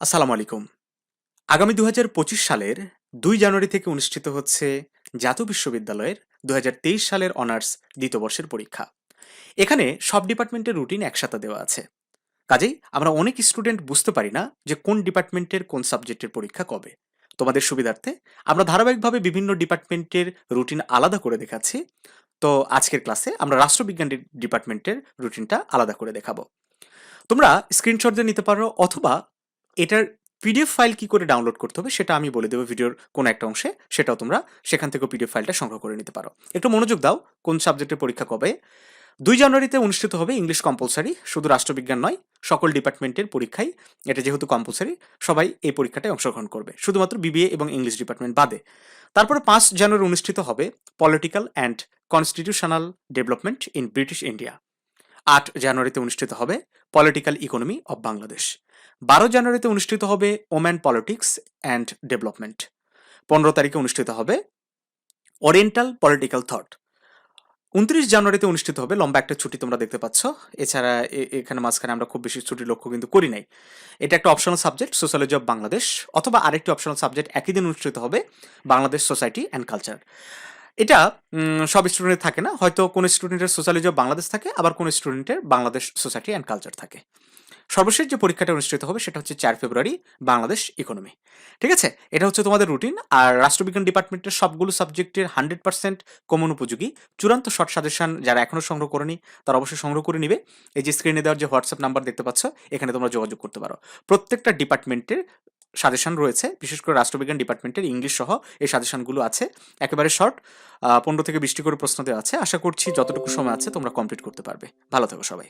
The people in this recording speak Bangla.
আসসালামু আলাইকুম। আগামী দু হাজার পঁচিশ সালের দুই জানুয়ারি থেকে অনুষ্ঠিত হচ্ছে জাতীয় বিশ্ববিদ্যালয়ের দু হাজার তেইশ সালের অনার্স দ্বিতীয় বর্ষের পরীক্ষা। এখানে সব ডিপার্টমেন্টের রুটিন একসাথে দেওয়া আছে। কাজেই আমরা অনেক স্টুডেন্ট বুঝতে পারি না যে কোন ডিপার্টমেন্টের কোন সাবজেক্টের পরীক্ষা কবে। তোমাদের সুবিধার্থে আমরা ধারাবাহিকভাবে বিভিন্ন ডিপার্টমেন্টের রুটিন আলাদা করে দেখাচ্ছি। তো আজকের ক্লাসে আমরা রাষ্ট্রবিজ্ঞান ডিপার্টমেন্টের রুটিনটা আলাদা করে দেখাবো। তোমরা স্ক্রিনশট দিয়ে নিতে পারো অথবা এটার পিডিএফ ফাইল কি করে ডাউনলোড করতে হবে সেটা আমি বলে দেবো ভিডিওর কোনো একটা অংশে। সেটাও তোমরা সেখান থেকে পিডিএফ ফাইলটা সংগ্রহ করে নিতে পারো। একটু মনোযোগ দাও, কোন সাবজেক্টের পরীক্ষা কবে? দুই জানুয়ারিতে অনুষ্ঠিত হবে ইংলিশ কম্পালসারি শুধু রাষ্ট্রবিজ্ঞান নয়, সকল ডিপার্টমেন্টের পরীক্ষায় এটা যেহেতু কম্পালসারি সবাই এই পরীক্ষাটায় অংশগ্রহণ করবে। শুধুমাত্র বিবিএ এবং ইংলিশ ডিপার্টমেন্ট বাদে। তারপরে পাঁচ জানুয়ারি অনুষ্ঠিত হবে political and constitutional development in British India আট জানুয়ারিতে অনুষ্ঠিত হবে পলিটিক্যাল ইকোনমি অব বাংলাদেশ বারো জানুয়ারিতে অনুষ্ঠিত হবে ওম্যান পলিটিক্স অ্যান্ড ডেভেলপমেন্ট পনেরো তারিখে অনুষ্ঠিত হবে ওরিয়েন্টাল পলিটিক্যাল থট উনত্রিশ জানুয়ারিতে অনুষ্ঠিত হবে, লম্বা একটা ছুটি তোমরা দেখতে পাচ্ছ। এছাড়া এখানে মাঝখানে আমরা খুব বেশি ছুটির লক্ষ্য কিন্তু করি নাই। এটা একটা optional subject sociology of Bangladesh অথবা আরেকটি অপশনাল সাবজেক্ট একই দিন অনুষ্ঠিত হবে বাংলাদেশ সোসাইটি অ্যান্ড কালচার এটা সব স্টুডেন্টের থাকে না। হয়তো কোনো স্টুডেন্টের সোশ্যালজি অফ বাংলাদেশ থাকে, আবার কোনো স্টুডেন্টের বাংলাদেশ সোসাইটি অ্যান্ড কালচার থাকে। সর্বশেষ যে পরীক্ষাটা অনুষ্ঠিত হবে সেটা হচ্ছে চার ফেব্রুয়ারি বাংলাদেশ ইকোনমি ঠিক আছে? এটা হচ্ছে তোমাদের রুটিন আর রাষ্ট্রবিজ্ঞান ডিপার্টমেন্টের সবগুলো সাবজেক্টের হান্ড্রেড পার্সেন্ট কমন উপযোগী। চূড়ান্ত শর্ট সাজেশন যারা এখনও সংগ্রহ করেনি, তারা অবশ্যই সংগ্রহ করে নিবে। এই যে স্ক্রিনে দেওয়ার যে হোয়াটসঅ্যাপ নাম্বার দেখতে পাচ্ছ, এখানে তোমরা যোগাযোগ করতে পারো। প্রত্যেকটা ডিপার্টমেন্টের সাজেশন রয়েছে। বিশেষ করে রাষ্ট্রবিজ্ঞান ডিপার্টমেন্টের ইংলিশ সহ এই সাজেশনগুলো আছে। একেবারে শর্ট পনেরো থেকে বিশটি করে প্রশ্ন দেওয়া আছে। আশা করছি যতটুকু সময় আছে তোমরা কমপ্লিট করতে পারবে। ভালো থাকো সবাই।